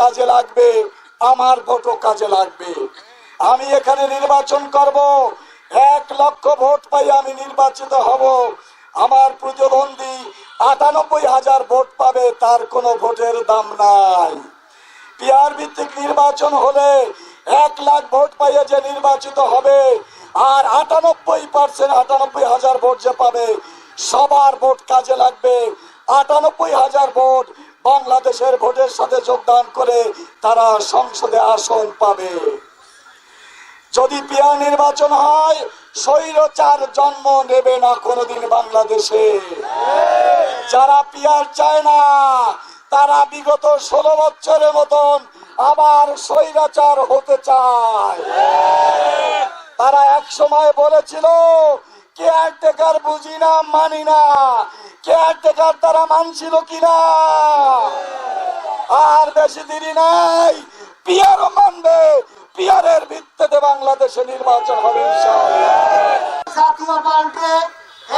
কাজে লাগবে, আমার ভোটও কাজে লাগবে। আমি এখানে নির্বাচন করব, এক লক্ষ ভোট পাই আমি নির্বাচিত হব। আমার প্রতিদ্বন্দ্বী আটানব্বই হাজার ভোট পাবে, তার কোনো ভোটের দাম নাই। পিয়ার ভিত্তিক নির্বাচন হলে এক লাখ ভোট পাইয়ে যে নির্বাচিত হবে, আর আটানব্বই পার্সেন্ট আটানব্বই হাজার ভোট যে পাবে, সবার ভোট কাজে লাগবে। আটানব্বই হাজার ভোট বাংলাদেশের ভোটের সাথে যোগদান করে তারা সংসদে আসন পাবে। যদি পিয়ার নির্বাচন হয়, স্বৈরচার জন্ম নেবে না কোনোদিন বাংলাদেশে। যারা পিয়ার চায় না, তারা বিগত ষোলো বছরের মতন আবার স্বৈরাচার হতে চায়। তারা এক সময় বলেছিল কে কেয়ারটেকার বুঝি না, মানি না। কেয়ারটেকার তারা মানছিল কিনা? আর বেশি দেরি নাই। পিয়ারও মানবে। পিয়ারের ভিত্তিতে বাংলাদেশে নির্বাচন হবে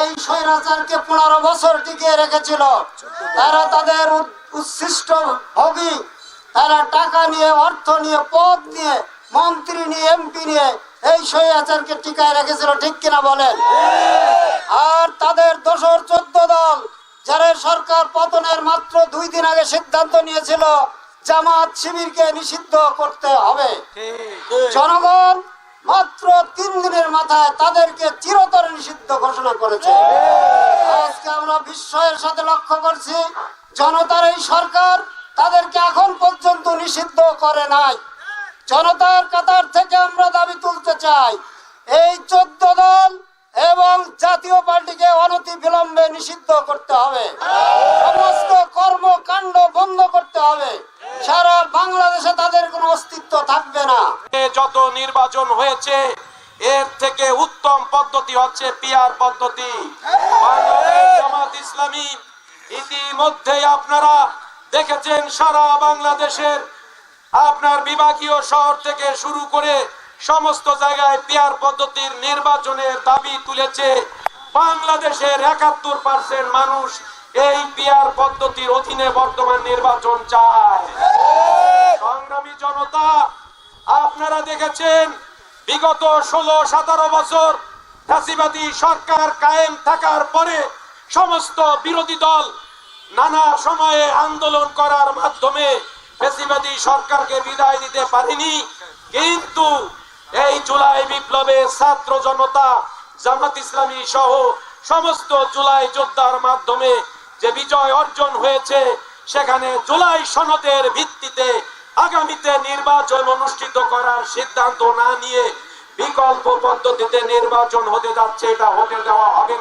এই স্বৈরাচারকে পনেরো বছর টিকিয়ে রেখেছিল। তারা তাদের উচ্ছিষ্ট ভোগী তারা টাকা নিয়ে, অর্থ নিয়ে, পদ নিয়ে, মন্ত্রী নিয়ে, এমপি নিয়ে এই স্বৈরাচারকে টিকায় রেখেছিল ঠিক কিনা বলেন? আর তাদের দোসর চোদ্দ দল যারা সরকার পতনের মাত্র দুই দিন আগে সিদ্ধান্ত নিয়েছিল জামাত শিবিরকে নিষিদ্ধ করতে হবে। জনগণ মাত্র তিন দিনের মাথায় তাদেরকে চিরতরে নিষিদ্ধ ঘোষণা করেছে। আজকে আমরা বিস্ময়ের সাথে লক্ষ্য করছি জনতার এই সরকার তাদেরকে এখন পর্যন্ত নিষিদ্ধ করে নাই। জনতার কাতার থেকে আমরা দাবি তুলতে চাই। এই চোদ্দ দল এবং জাতীয় পার্টিকে অনতি বিলম্বে নিষিদ্ধ করতে হবে। সমস্ত কর্মকাণ্ড বন্ধ করতে হবে। সারা বাংলাদেশে তাদের কোনো অস্তিত্ব থাকবে না। যত নির্বাচন হয়েছে, এর থেকে উত্তম পদ্ধতি হচ্ছে পিয়ার পদ্ধতি। জামাত ইসলামী ইতিমধ্যে আপনারা দেখেছেন সারা বাংলাদেশের আপনার বিভাগীয় শহর থেকে শুরু করে সমস্ত জায়গায় পিয়ার পদ্ধতির নির্বাচনের দাবি তুলেছে বাংলাদেশের একাত্তর পার্সেন্ট মানুষ এই পিয়ার পদ্ধতির অধীনে বর্তমান নির্বাচন চায়। সংগ্রামী জনতা, আপনারা দেখেছেন, বিগত ষোলো সতেরো বছর ফ্যাসিবাদী সরকার কায়েম থাকার পরে সমস্ত বিরোধী দল নানা সময়ে আন্দোলন করার মাধ্যমে ফ্যাসিবাদী সরকারকে বিদায় দিতে পারেনি, কিন্তু এই জুলাই বিপ্লবে ছাত্র জনতা, জামাত ইসলামী সহ সমস্ত জুলাই যোদ্ধার মাধ্যমে যে বিজয় অর্জন হয়েছে, সেখানে জুলাই সনদের ভিত্তিতে আগামীতে নির্বাচন অনুষ্ঠিত করার সিদ্ধান্ত না নিয়ে বিকল্প পদ্ধতিতে নির্বাচন হতে যাচ্ছে, এটা হতে দেওয়া হবে